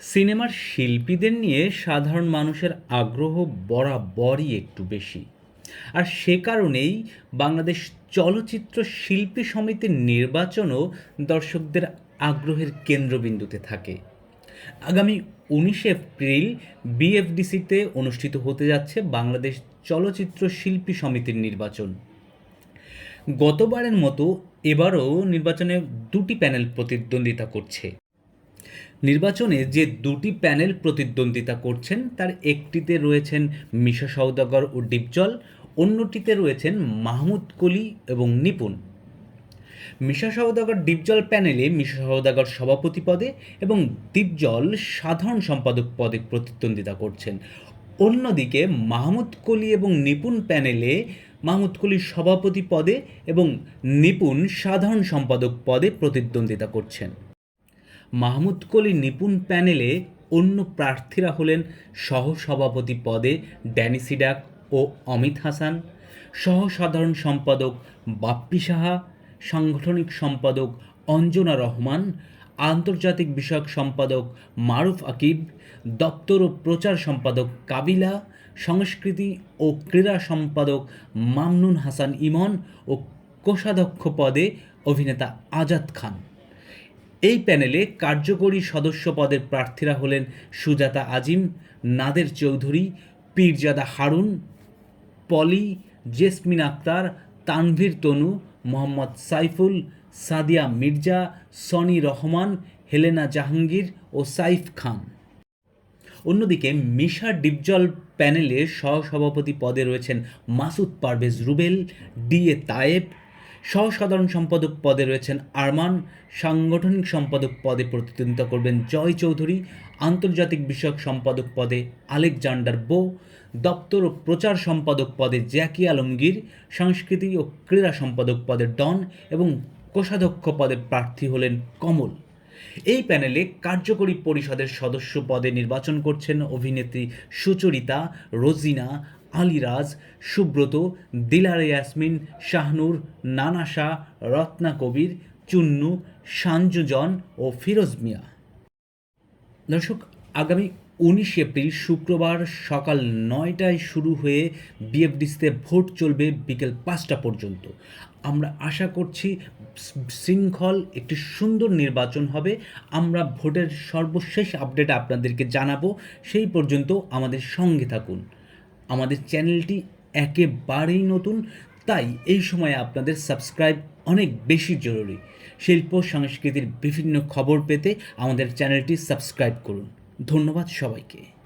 সিনেমার শিল্পীদের নিয়ে সাধারণ মানুষের আগ্রহ বরাবরই একটু বেশি। আর সে কারণেই বাংলাদেশ চলচ্চিত্র শিল্পী সমিতির নির্বাচনও দর্শকদের আগ্রহের কেন্দ্রবিন্দুতে থাকে। আগামী উনিশে এপ্রিল বিএফডিসিতে অনুষ্ঠিত হতে যাচ্ছে বাংলাদেশ চলচ্চিত্র শিল্পী সমিতির নির্বাচন। গতবারের মতো এবারও নির্বাচনে দুটি প্যানেল প্রতিদ্বন্দ্বিতা করছে। নির্বাচনে যে দুটি প্যানেল প্রতিদ্বন্দ্বিতা করছেন, তার একটিতে রয়েছেন মিশা সওদাগর ও ডিপজল, অন্যটিতে রয়েছেন মাহমুদ কলি এবং নিপুণ। মিশা সওদাগর ডিপজল প্যানেলে মিশা সওদাগর সভাপতি পদে এবং ডিপজল সাধারণ সম্পাদক পদে প্রতিদ্বন্দ্বিতা করছেন। অন্যদিকে মাহমুদ কলি এবং নিপুণ প্যানেলে মাহমুদ কলি সভাপতি পদে এবং নিপুণ সাধারণ সম্পাদক পদে প্রতিদ্বন্দ্বিতা করছেন। মাহমুদ কলি নিপুণ প্যানেলে অন্য প্রার্থীরা হলেন সহসভাপতি পদে ড্যানি সিডাক ও অমিত হাসান সহ সাধারণ সম্পাদক বাপ্পি সাহা, সাংগঠনিক সম্পাদক অঞ্জনা রহমান, আন্তর্জাতিক বিষয়ক সম্পাদক মারুফ আকিব, দপ্তর ও প্রচার সম্পাদক কাবিলা, সংস্কৃতি ও ক্রীড়া সম্পাদক মামনুন হাসান ইমন ও কোষাধ্যক্ষ পদে অভিনেতা আজাদ খান। এই প্যানেলে কার্যকরী সদস্য পদের প্রার্থীরা হলেন সুজাতা আজিম, নাদের চৌধুরী, পীরজাদা হারুন, পলি, জেসমিন আক্তার, তানভীর তনু, মোহাম্মদ সাইফুল, সাদিয়া মির্জা, সনি রহমান, হেলেনা জাহাঙ্গীর ও সাইফ খান। অন্যদিকে মিশা ডিপজল প্যানেলে সহসভাপতি পদে রয়েছেন মাসুদ পারভেজ রুবেল, ডি এ তায়েব সহসাধারণ সম্পাদক পদে রয়েছেন আরমান, সাংগঠনিক সম্পাদক পদে প্রতিদ্বন্দ্বিতা করবেন জয় চৌধুরী, আন্তর্জাতিক বিষয়ক সম্পাদক পদে আলেকজান্ডার বো, দপ্তর ও প্রচার সম্পাদক পদে জ্যাকি আলমগীর সংস্কৃতি ও ক্রীড়া সম্পাদক পদে ডন এবং কোষাধ্যক্ষ পদে প্রার্থী হলেন কমল। এই প্যানেলে কার্যকরী পরিষদের সদস্য পদে নির্বাচন করছেন অভিনেত্রী সুচরিতা, রোজিনা আলিরাজ সুব্রত, দিলারে ইয়াসমিন, শাহনুর, নানা শাহ, রত্না কবির, চুন্নু সাঞ্জুজন ও ফিরোজ মিয়া। দর্শক, আগামী উনিশ এপ্রিল শুক্রবার সকাল নয়টায় শুরু হয়ে বিএফডিসিতে ভোট চলবে বিকেল পাঁচটা পর্যন্ত। আমরা আশা করছি শৃঙ্খল, একটি সুন্দর নির্বাচন হবে। আমরা ভোটের সর্বশেষ আপডেট আপনাদেরকে জানাব। সেই পর্যন্ত আমাদের সঙ্গে থাকুন। আমাদের চ্যানেলটি একেবারেই নতুন, তাই এই সময়ে আপনাদের সাবস্ক্রাইব অনেক বেশি জরুরি। শিল্প সংস্কৃতির বিভিন্ন খবর পেতে আমাদের চ্যানেলটি সাবস্ক্রাইব করুন। ধন্যবাদ সবাইকে।